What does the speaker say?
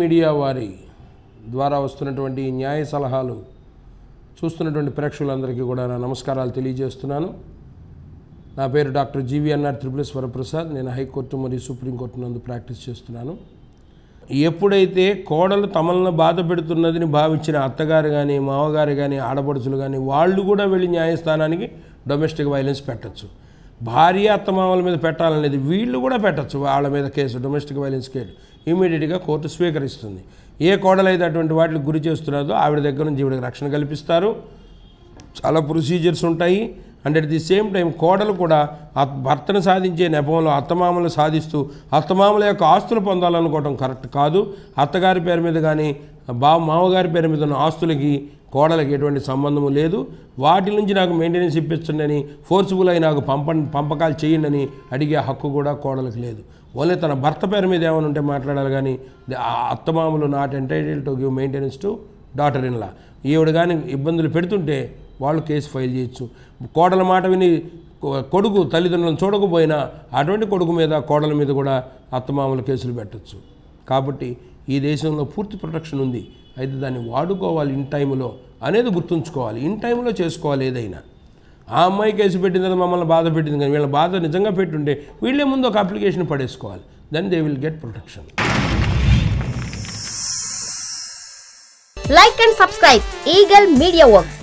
Media వారి ద్వారా వస్తున్నటువంటి న్యాయ సలహాలు చూస్తున్నటువంటి ప్రేక్షకులందరికీ కూడా నా నమస్కారాలు తెలియజేస్తున్నాను. నా పేరు డాక్టర్ జీవీఎన్ఆర్ త్రిపులేస్ వరప్రసాద్ నేను హైకోర్టు మరియు సుప్రీంకోర్టు నందు ప్రాక్టీస్ చేస్తున్నాను. ఎప్పుడైతే కోడలు తమలను బాధ పెడుతున్నదని భావించిన అత్తగారు కానీ మామగారు కానీ ఆడపడుచులు కానీ వాళ్ళు కూడా వెళ్ళి న్యాయస్థానానికి డొమెస్టిక్ వైలెన్స్ పెట్టచ్చు. భార్య అత్తమామల మీద పెట్టాలనేది వీళ్ళు కూడా పెట్టచ్చు. వాళ్ళ మీద కేసు డొమెస్టిక్ వైలెన్స్ కేసు. ఇమీడియట్గా కోర్టు స్వీకరిస్తుంది. ఏ కోడలైతే అటువంటి వాటికి గురి చేస్తున్నారో ఆవిడ దగ్గర నుంచి ఈవిడకి రక్షణ కల్పిస్తారు. చాలా ప్రొసీజర్స్ ఉంటాయి. And at the same time కోడలు కూడా భర్తను సాధించే నెపంలో అత్తమామలు సాధిస్తూ అత్తమామల యొక్క ఆస్తులు పొందాలనుకోవడం కరెక్ట్ కాదు. అత్తగారి పేరు మీద కానీ బా మామగారి పేరు మీద ఉన్న ఆస్తులకి కోడలకి ఎటువంటి సంబంధము లేదు. వాటి నుంచి నాకు మెయింటెనెన్స్ ఇప్పించండి అని అయి నాకు పంప పంపకాలు చేయండి అని అడిగే హక్కు కూడా కోడలకు లేదు. ఓన్లీ తన భర్త పేరు మీద ఏమైనా ఉంటే మాట్లాడాలి కానీ అత్తమామలు not entitled to give maintenance to daughter in law ఈవిడ కానీ ఇబ్బందులు పెడుతుంటే వాళ్ళు కేసు ఫైల్ చేయొచ్చు. కోడల మాట విని కొడుకు తల్లిదండ్రులను చూడకపోయినా అటువంటి కొడుకు మీద కోడల మీద కూడా అత్తమామల కేసులు పెట్టచ్చు. కాబట్టి ఈ దేశంలో పూర్తి ప్రొటెక్షన్ ఉంది. అయితే దాన్ని వాడుకోవాలి ఇన్ టైంలో అనేది గుర్తుంచుకోవాలి. ఇన్ టైంలో చేసుకోవాలి ఏదైనా. ఆ అమ్మాయి కేసు పెట్టిన తర్వాత మమ్మల్ని బాధ పెట్టింది కానీ వీళ్ళ బాధ నిజంగా పెట్టుంటే వీళ్ళే ముందు ఒక application పడేసుకోవాలి. Then they will get protection like and subscribe Eagle Media work